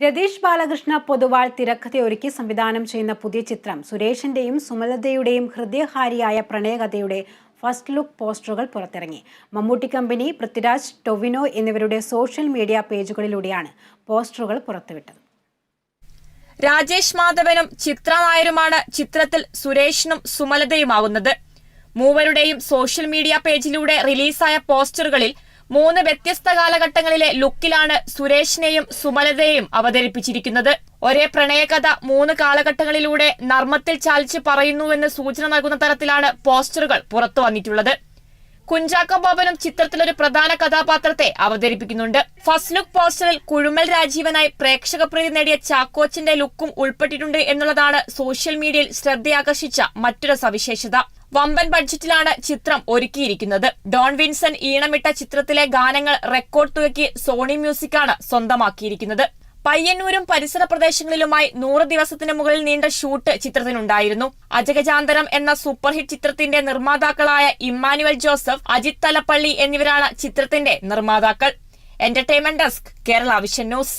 രതീഷ് ബാലകൃഷ്ണ പൊതുവാൾ തിരക്കഥയൊരുക്കി സംവിധാനം ചെയ്യുന്ന പുതിയ ചിത്രം സുരേഷിന്റെയും സുമലതയുടെയും ഹൃദയഹാരിയായ പ്രണയകഥയുടെ ഫസ്റ്റ് ലുക്ക് പോസ്റ്ററുകൾ പുറത്തിറങ്ങി. മമ്മൂട്ടി കമ്പനി പൃഥ്വിരാജ് ടൊവിനോ എന്നിവരുടെ സോഷ്യൽ മീഡിയ പേജുകളിലൂടെയാണ് പോസ്റ്ററുകൾ പുറത്തുവിട്ടത്. രാജേഷ് മാധവനും ചിത്രനായരുമാണ് ചിത്രത്തിൽ സുരേഷിനും സുമലതയുമാവുന്നത്. മൂവരുടെയും സോഷ്യൽ മീഡിയ പേജിലൂടെ റിലീസായ പോസ്റ്ററുകളിൽ മൂന്ന് വ്യത്യസ്ത കാലഘട്ടങ്ങളിലെ ലുക്കിലാണ് സുരേഷിനെയും സുമലതയെയും അവതരിപ്പിച്ചിരിക്കുന്നത്. ഒരേ പ്രണയകഥ മൂന്ന് കാലഘട്ടങ്ങളിലൂടെ നർമ്മത്തിൽ ചാലിച്ച് പറയുന്നുവെന്ന് സൂചന നൽകുന്ന തരത്തിലാണ് പോസ്റ്ററുകൾ പുറത്തു വന്നിട്ടുള്ളത്. കുഞ്ചാക്കം ബോബനും ചിത്രത്തിലൊരു പ്രധാന കഥാപാത്രത്തെ അവതരിപ്പിക്കുന്നുണ്ട്. ഫസ്റ്റ് ലുക്ക് പോസ്റ്ററിൽ കുഴുമൽ രാജീവനായി പ്രേക്ഷക പ്രീതി നേടിയ ചാക്കോച്ചിന്റെ ലുക്കും ഉൾപ്പെട്ടിട്ടുണ്ട് എന്നുള്ളതാണ് സോഷ്യൽ മീഡിയയിൽ ശ്രദ്ധയാകർഷിച്ച മറ്റൊരു സവിശേഷത. വമ്പൻ ബഡ്ജറ്റിലാണ് ചിത്രം ഒരുക്കിയിരിക്കുന്നത്. ഡോൺ വിൻസൺ ഈണമിട്ട ചിത്രത്തിലെ ഗാനങ്ങൾ റെക്കോർഡ് തുകയ്ക്ക് സോണി മ്യൂസിക്കാണ് സ്വന്തമാക്കിയിരിക്കുന്നത്. പയ്യന്നൂരും പരിസര പ്രദേശങ്ങളിലുമായി നൂറ് ദിവസത്തിന് മുകളിൽ നീണ്ട ഷൂട്ട് ചിത്രത്തിനുണ്ടായിരുന്നു. അജഗജാന്തരം എന്ന സൂപ്പർ ഹിറ്റ് ചിത്രത്തിന്റെ നിർമ്മാതാക്കളായ ഇമ്മാനുവൽ ജോസഫ് അജിത് തലപ്പള്ളി എന്നിവരാണ് ചിത്രത്തിന്റെ നിർമ്മാതാക്കൾ. Entertainment desk Kerala vision news